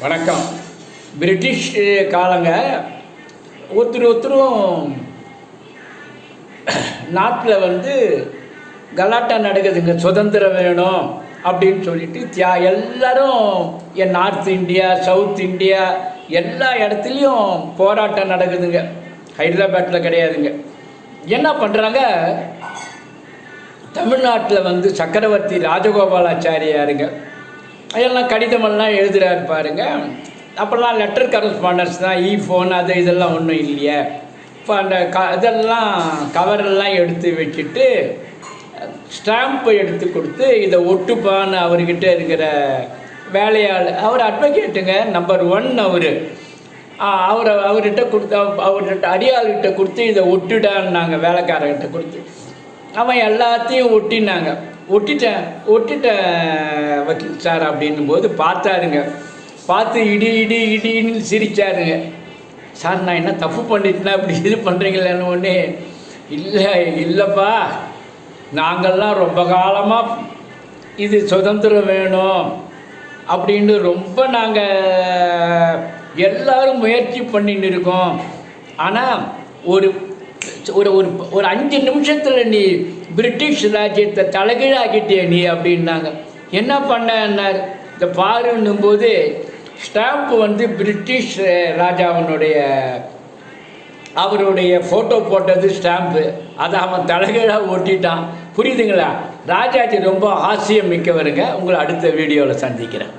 வணக்கம். பிரிட்டிஷ் காலங்க ஒருத்தர் ஒருத்தரும் நாட்டில் வந்து கலாட்டா நடக்குதுங்க சுதந்திரம் வேணும் அப்படின்னு சொல்லிட்டு தியா எல்லாரும் என் நார்த் இந்தியா சவுத் இந்தியா எல்லா இடத்துலையும் போராட்டம் நடக்குதுங்க. ஹைதராபாத்தில் கிடையாதுங்க. என்ன பண்ணுறாங்க தமிழ்நாட்டில் வந்து சக்கரவர்த்தி ராஜகோபாலாச்சாரியாருங்க. அதெல்லாம் கடிதமெல்லாம் எழுதுகிறாரு பாருங்க. அப்போல்லாம் லெட்டர் கரஸ்பாண்டன்ஸ் தான் இ ஃபோன் அது இதெல்லாம் ஒன்றும் இல்லையே. இப்போ அந்த க இதெல்லாம் கவரெல்லாம் எடுத்து வச்சுட்டு ஸ்டாம்பு எடுத்து கொடுத்து இதை ஒட்டுப்பான்னு அவர்கிட்ட இருக்கிற வேலையாள் அவர் அட்வொகேட்டுங்க நம்பர் ஒன் அவர். அவரை அவர்கிட்ட கொடுத்து அவர்கிட்ட அடியாள்கிட்ட கொடுத்து இதை ஒட்டுடான்னாங்க வேலைக்காரர்கிட்ட கொடுத்து அவன் எல்லாத்தையும் ஒட்டினாங்க. ஒட்டிட்டேன் ஒட்டிட்டேன் வக்கீல் சார் அப்படின்னும் போது பார்த்தாருங்க. பார்த்து இடி இடி இடின்னு சிரிச்சாருங்க சார் நான் என்ன தப்பு பண்ணிட்டேன்? அப்படி இது பண்ணுறீங்களேன்னு ஒன்று இல்லை இல்லைப்பா. நாங்கள்லாம் ரொம்ப காலமாக இது சுதந்திரம் வேணும். அப்படின்னு ரொம்ப நாங்கள் எல்லாரும் முயற்சி பண்ணின்னு இருக்கோம். ஆனால் ஒரு ஒரு ஒரு ஒரு அஞ்சு நிமிஷத்தில் நீ பிரிட்டிஷ் ராஜ்யத்தை தலைகீழாக்கிட்டே நீ அப்படின்னாங்க. என்ன பண்ணார் இந்த பாருன்னும் போது ஸ்டாம்ப் வந்து பிரிட்டிஷ் ராஜாவினுடைய அவருடைய ஃபோட்டோ போட்டது ஸ்டாம்ப்பு அதை அவன் தலைகீழாக ஓட்டிட்டான். புரியுதுங்களா? ராஜாஜி ரொம்ப ஆசியம் மிக்கவருங்க. உங்களை அடுத்த வீடியோவில் சந்திக்கிறேன்.